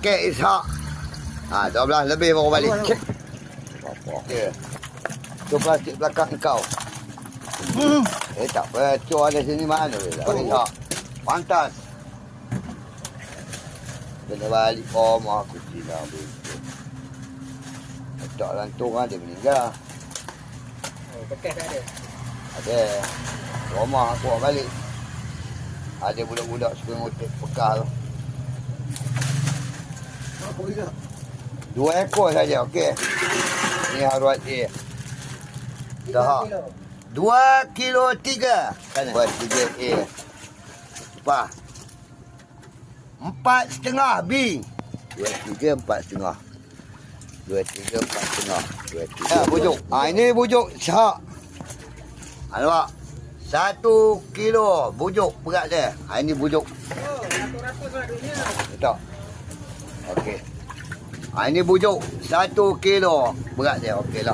Kek Ishak. Ha, 12 lebih baru balik. Cek. Apa okey. Tu plastik belakang kau. Hmm. Eh tak apa, cuar ada sini mana tak boleh tak. Pantas. Kena balik rumah aku silang begitu. Tak lantung ada meninggal. Oh, bekas tak ada. Ada. Rumah aku balik. Ada budak-budak suka ngotek bekal. Juga? Dua ekor saja, okey. Ni haruat dia. Dah. Dua kilo tiga. Kan? Buat tiga A. Apa? Empat setengah B. Dua tiga empat setengah. Dua tiga empat setengah. Dua tiga. Ya, bujuk. Ha, ini bujuk syak. Ha, nampak? Satu kilo bujuk berat dia. Ha, ini bujuk. Oh, ratus-ratus lah dunia. Tak. Okey. Ha, ini bujuk. Satu kilo berat dia. Okey lah.